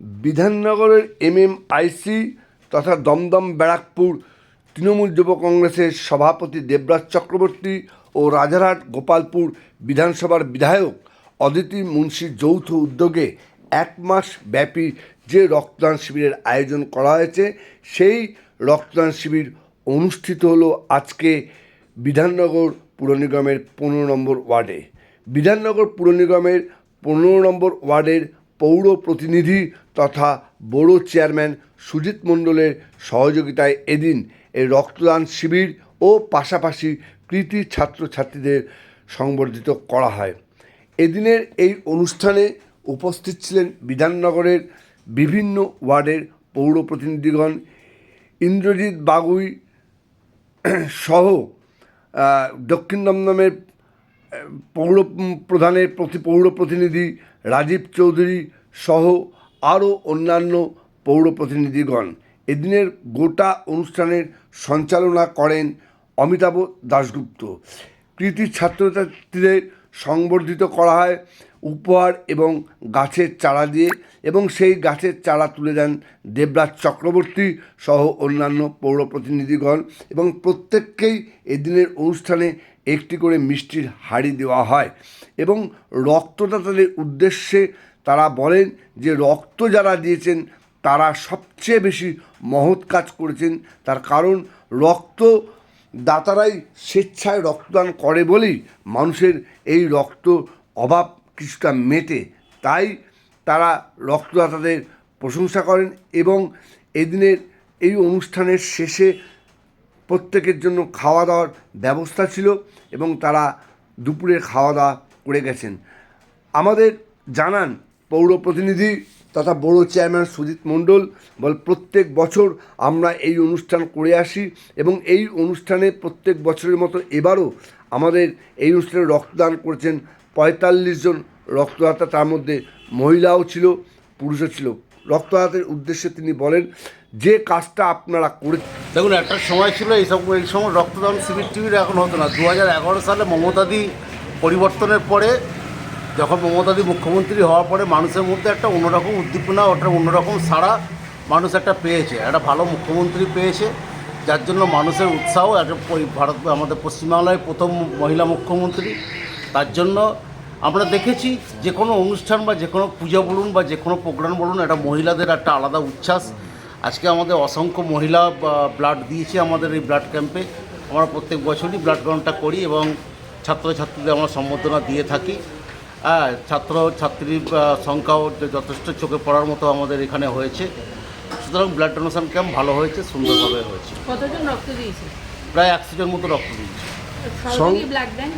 বিধাননগরের MMIC তথা দমদম, ব্যারাকপুর তৃণমূল যুব কংগ্রেসের সভাপতি দেবরাজ চক্রবর্তী ও রাজারহাট, গোপালপুর বিধানসভার বিধায়ক অদিতি মুন্সির যৌথ উদ্যোগে এক মাস ব্যাপী যে রক্তদান শিবিরের আয়োজন করা হয়েছে, সেই রক্তদান শিবির অনুষ্ঠিত হলো আজকে বিধাননগর পুর নিগমের পনেরো নম্বর ওয়ার্ডে। বিধাননগর পুর নিগমের পনেরো নম্বর ওয়ার্ডের পৌর প্রতিনিধি তথা বড় চেয়ারম্যান সুজিত মণ্ডলের সহযোগিতায় এদিন এই রক্তদান শিবির ও পাশাপাশি কৃতি ছাত্রছাত্রীদের সংবর্ধিত করা হয়। এদিনের এই অনুষ্ঠানে উপস্থিত ছিলেন বিধাননগরের বিভিন্ন ওয়ার্ডের পৌর প্রতিনিধিগণ ইন্দ্রজিৎ বাগুই সহ দক্ষিণ দমদমের পৌর প্রধানের প্রতি, পৌর প্রতিনিধি রাজীব চৌধুরী সহ আরও অন্যান্য পৌর প্রতিনিধিগণ এদিনের গোটা অনুষ্ঠানের সঞ্চালনা করেন অমিতাভ দাশগুপ্ত। কৃতি ছাত্রছাত্রীদের সংবর্ধিত করা হয় উপহার এবং গাছের চারা দিয়ে এবং সেই গাছের চারা তুলে দেন দেবরাজ চক্রবর্তী সহ অন্যান্য পৌর প্রতিনিধিগণ এবং প্রত্যেককেই এদিনের অনুষ্ঠানে একটি করে মিষ্টির হাড়ি দেওয়া হয় এবং রক্তদাতাদের উদ্দেশ্যে তারা বলেন যে রক্ত যারা দিয়েছেন, তারা সবচেয়ে বেশি মহৎ কাজ করেছেন। তার কারণ রক্ত দাতারাই স্বেচ্ছায় রক্তদান করে বলেই মানুষের এই রক্ত অভাব কিছুটা মেটে। তাই তারা রক্তদাতাদের প্রশংসা করেন এবং এদিনের এই অনুষ্ঠানের শেষে প্রত্যেকের জন্য খাওয়া দাওয়ার ব্যবস্থা ছিল এবং তারা দুপুরের খাওয়া দাওয়া করে গেছেন। আমাদের জানান পৌর প্রতিনিধি তথা বড় চেয়ারম্যান সুজিত মণ্ডল বল, প্রত্যেক বছর আমরা এই অনুষ্ঠান করে আসি এবং এই অনুষ্ঠানে প্রত্যেক বছরের মতো এবারও আমাদের এই অনুষ্ঠানে রক্তদান করেছেন পঁয়তাল্লিশ জন রক্তদাতা। তার মধ্যে মহিলাও ছিল, পুরুষও ছিল। রক্তদাতাদের উদ্দেশ্যে তিনি বলেন, যে কাজটা আপনারা করে দেখুন, একটা সময় ছিল এইসব এই সময় রক্তদান শিবির টিবির এখন হতো না। দু হাজার এগারো সালে মমতাদি পরিবর্তনের পরে যখন মমতাদি মুখ্যমন্ত্রী হওয়ার পরে মানুষের মধ্যে একটা অন্যরকম উদ্দীপনা ওটা অন্যরকম সাড়া মানুষ একটা পেয়েছে। একটা ভালো মুখ্যমন্ত্রী পেয়েছে, যার জন্য মানুষের উৎসাহ, একটা ভারত, আমাদের পশ্চিমবাংলায় প্রথম মহিলা মুখ্যমন্ত্রী। তার জন্য আমরা দেখেছি যে কোনো অনুষ্ঠান বা যে কোনো পূজা বলুন বা যে কোনো প্রোগ্রাম বলুন, একটা মহিলাদের একটা আলাদা উচ্ছ্বাস। আজকে আমাদের অসংখ্য মহিলা ব্লাড দিয়েছে আমাদের এই ব্লাড ক্যাম্পে। আমরা প্রত্যেক বছরই ব্লাড গ্রহণটা করি এবং ছাত্রছাত্রীদের আমরা সম্বর্ধনা দিয়ে থাকি। হ্যাঁ ছাত্র ছাত্রীর সংখ্যাও যথেষ্ট চোখে পড়ার মতো আমাদের এখানে হয়েছে। সুতরাং ব্লাড ডোনেশন ক্যাম্প ভালো হয়েছে সুন্দরভাবে হয়েছে। কতজন রক্ত দিয়েছে? প্রায় একশো জন মতো রক্ত দিয়েছে। ব্লাড ব্যাংক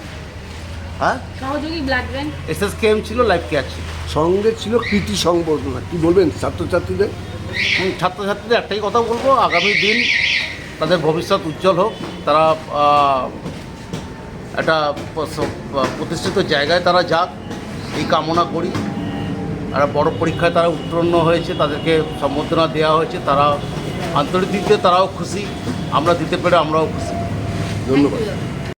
হ্যাঁ? সহযোগী ব্লাড ব্যাংক এসএস ছিল লাইফ কেয়ার ছিল। সঙ্গে ছিল কৃতি সংবর্ধনা। কি বলবেন ছাত্রছাত্রীদের? ছাত্রছাত্রীদের একটাই কথা বলব আগামী দিন তাদের ভবিষ্যৎ উজ্জ্বল হোক। তারা একটা প্রতিষ্ঠিত জায়গায় তারা যাক, এই কামনা করি। আর বড় পরীক্ষায় তারা উত্তীর্ণ হয়েছে, তাদেরকে সম্বর্ধনা দেওয়া হয়েছে, তারা আন্তর্জাতিক দিয়ে তারাও খুশি। আমরা দিতে পেরে আমরাও খুশি। ধন্যবাদ.